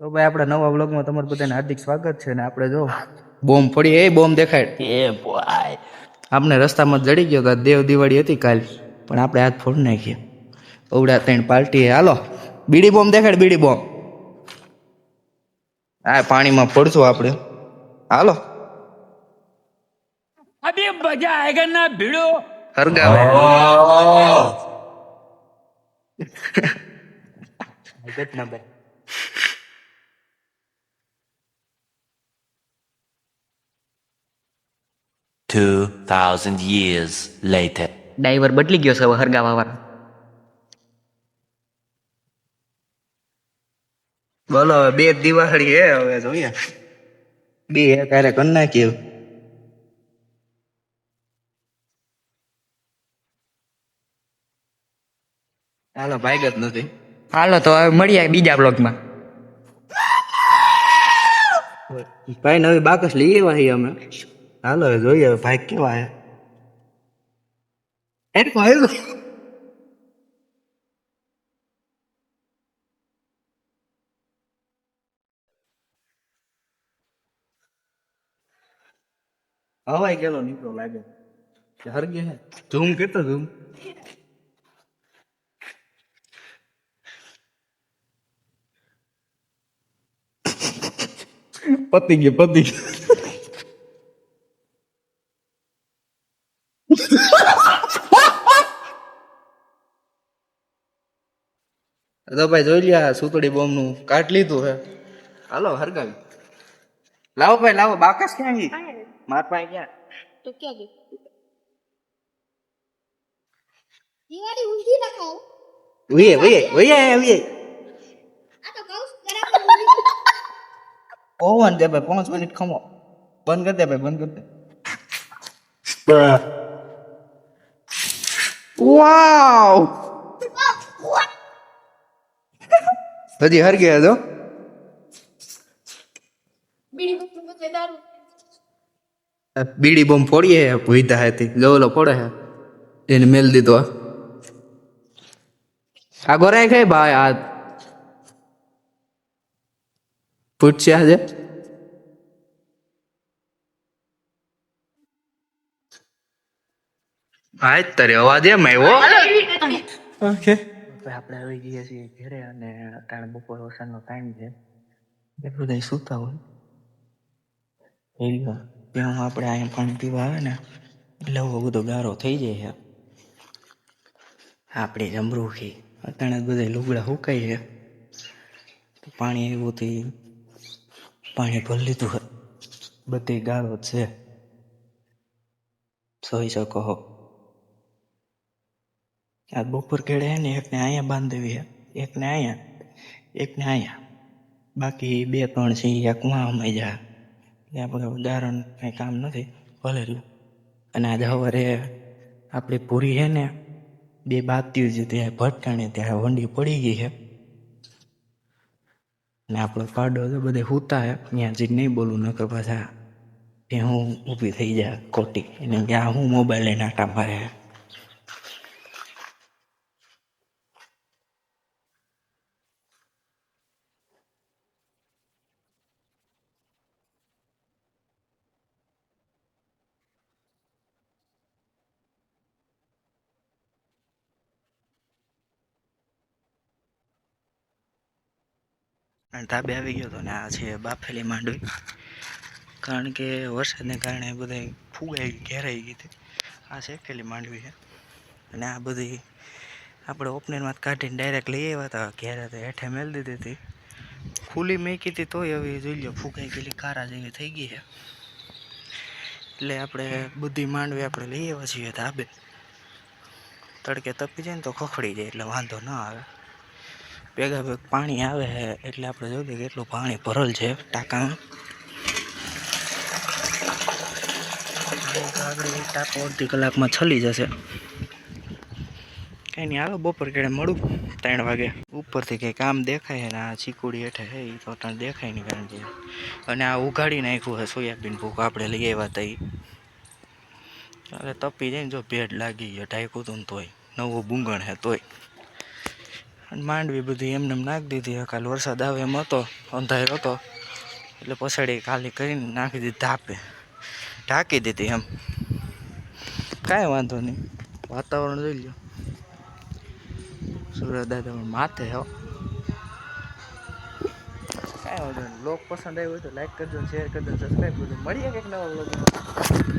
તો ભાઈ આપણા નવા વ્લોગમાં તમારું બધાને હાર્દિક સ્વાગત છે ને આપણે જો બોમ્બ પડી એ બોમ્બ દેખાય. એ ભાઈ. આપણે રસ્તામાં જડી ગયો હતા દેવ દિવાળી હતી કાલ પણ આપણે હાથ ફોડ નાખીએ. ઓવડા ત્રણ પાર્ટી હાલો બીડી બોમ્બ દેખાડ બીડી બોમ્બ. હા પાણીમાં ફોડશું આપણે. હાલો. અભી મજા આયગા ના ભીડો. હરગાવે. ગત નંબર 2000 years later ડાઈવર બદલી ગયો છે વહરગા વાવર બોલો હવે બે દિવાળી હે હવે જોઈએ બે હે કારે કર નાખ્યો હાલો ભાઈ ગત નથી હાલો તો હવે મળીએ બીજા બ્લોગમાં ભાઈ નવી બાકસ લઈ આવ્યા છીએ અમે હાલો હવે જોઈએ હવે ભાઈ કેવા હે એ ભાઈ હવાઈ ગયેલો નીકળો લાગે હરગે હે ઝૂમ કેટલો ઝૂમ પતી ગયો પતી ગયો તો ભાઈ જોઈ લ્યા સુતળી બોમ્બનું નું કાઢ લીધું હે. હાલો હરગાવી. લાવો ભાઈ લાવો. બાકસ ક્યાં ગઈ? માર પાસે ક્યાં? તો ક્યાં ગઈ? દિવાળી ઊંધી ના ખાઓ ઉયે ઉયે ઉયે ઉયે આ તો પણ ઊંધી ઓવન દે ભાઈ પાંચ મિનિટ ખમો. બંધ કર દે ભાઈ બંધ કર દે. વાવ! હજી હર ગયા તો? બીડી બોમ્બ ફોડીએ ભૂતા હતી ઓલો ફોડે હે. એને મેલ દીધો આ ગોરાય ખાય ભાઈ આ પૂછશે આજે? હા તારે અવાજ એમ આવ્યો. ઓકે. આપણે આવી ગયા છીએ ઘરે અને અત્યારે બપોર વરસાદનો ટાઈમ છે એ બધા સૂતા હોય એરિયો ત્યાં આપણે અહીંયા પાણી પીવા આવે ને એટલે એવો બધો ગારો થઈ જાય છે આપણી જમરૂખી અત્યારે બધા લુગડા સુકાઈ છે તો પાણી એવું થી પાણી ભરી લીધું હોય બધી ગાળો છે જોઈ શકો છો આ બપોર કેળે હે ને એકને અહીંયા બાંધવી હે. એકને અહીંયા એકને અહીંયા બાકી બે ત્રણ છે એ કુવા અમે જા. એટલે આપણે ઉદાહરણ કંઈ કામ નથી, ભલે રહ્યું. અને આજે સવારે આપણી પૂરી છે ને, બે બાતીઓ છે ત્યાં ભટકાણે ત્યાં વંડી પડી ગઈ છે ને આપણો પાડો તો બધે સૂતા હે ત્યાં જઈને નહીં બોલું, નકર પાછા ત્યાં હું ઊભી થઈ જાય ખોટી. એને ત્યાં હું મોબાઈલ લઈને આટા મારે અને ધાબે આવી ગયો હતો ને આ છે બાફેલી માંડવી. કારણ કે વરસાદને કારણે બધા ફૂગાઈ ઘેરાઈ ગઈ હતી. આ શેકેલી માંડવી છે. અને આ બધી આપણે ઓપનરમાં કાઢીને ડાયરેક્ટ લઈ આવ્યા હતા. ઘેરે તો હેઠે મેળ દીધી હતી. ખુલ્લી મેકી હતી તોય હવે જોઈ લો ફૂગાઈ ગયેલી, કારા જેવી થઈ ગઈ છે. એટલે આપણે બધી માંડવી આપણે લઈ આવ્યા છીએ ધાબે. તડકે તપી જાય ને તો ખખડી જાય, એટલે વાંધો ન આવે. ભેગા ભેગ પાણી આવે છે, એટલે આપણે જોઈએ કેટલું પાણી ભરેલ છે ટાંકામાં. આગળ ટાંકો અડધી કલાકમાં છલી જશે. કંઈ નહીં હાલો બપોર કેળે મળું ત્રણ વાગે. ઉપરથી કંઈ કામ દેખાય ને, આ ચીકુડી હેઠે છે એ તો ત્રણ દેખાય નહીં કારણ કે અને આ ઉઘાડી નાખ્યું છે સોયાબીન ભૂખ આપણે લઈ આવ્યા હતા એ હવે તપી જાય ને જો ભેડ લાગી ગયો ઢાંકું હતું ને તોય, નવું બુંગણ છે તોય. માંડવી બધી એમને એમ નાખી દીધી. કાલ વરસાદ આવે એમ હતો, અંધારો હતો. એટલે પછાડી ખાલી કરીને નાખી દીધી, ધાપે. ઢાંકી દીધી એમ. કાંઈ વાંધો નહીં. વાતાવરણ જોઈ લો સુરત દાદા માથે હો. કાંઈ વાંધો નહીં. લોક પસંદ આવ્યો હોય તો લાઈક કરજો શેર કરજો સબસ્ક્રાઈબ કરજો. મળીએ કંઈક નવા બ્લોગ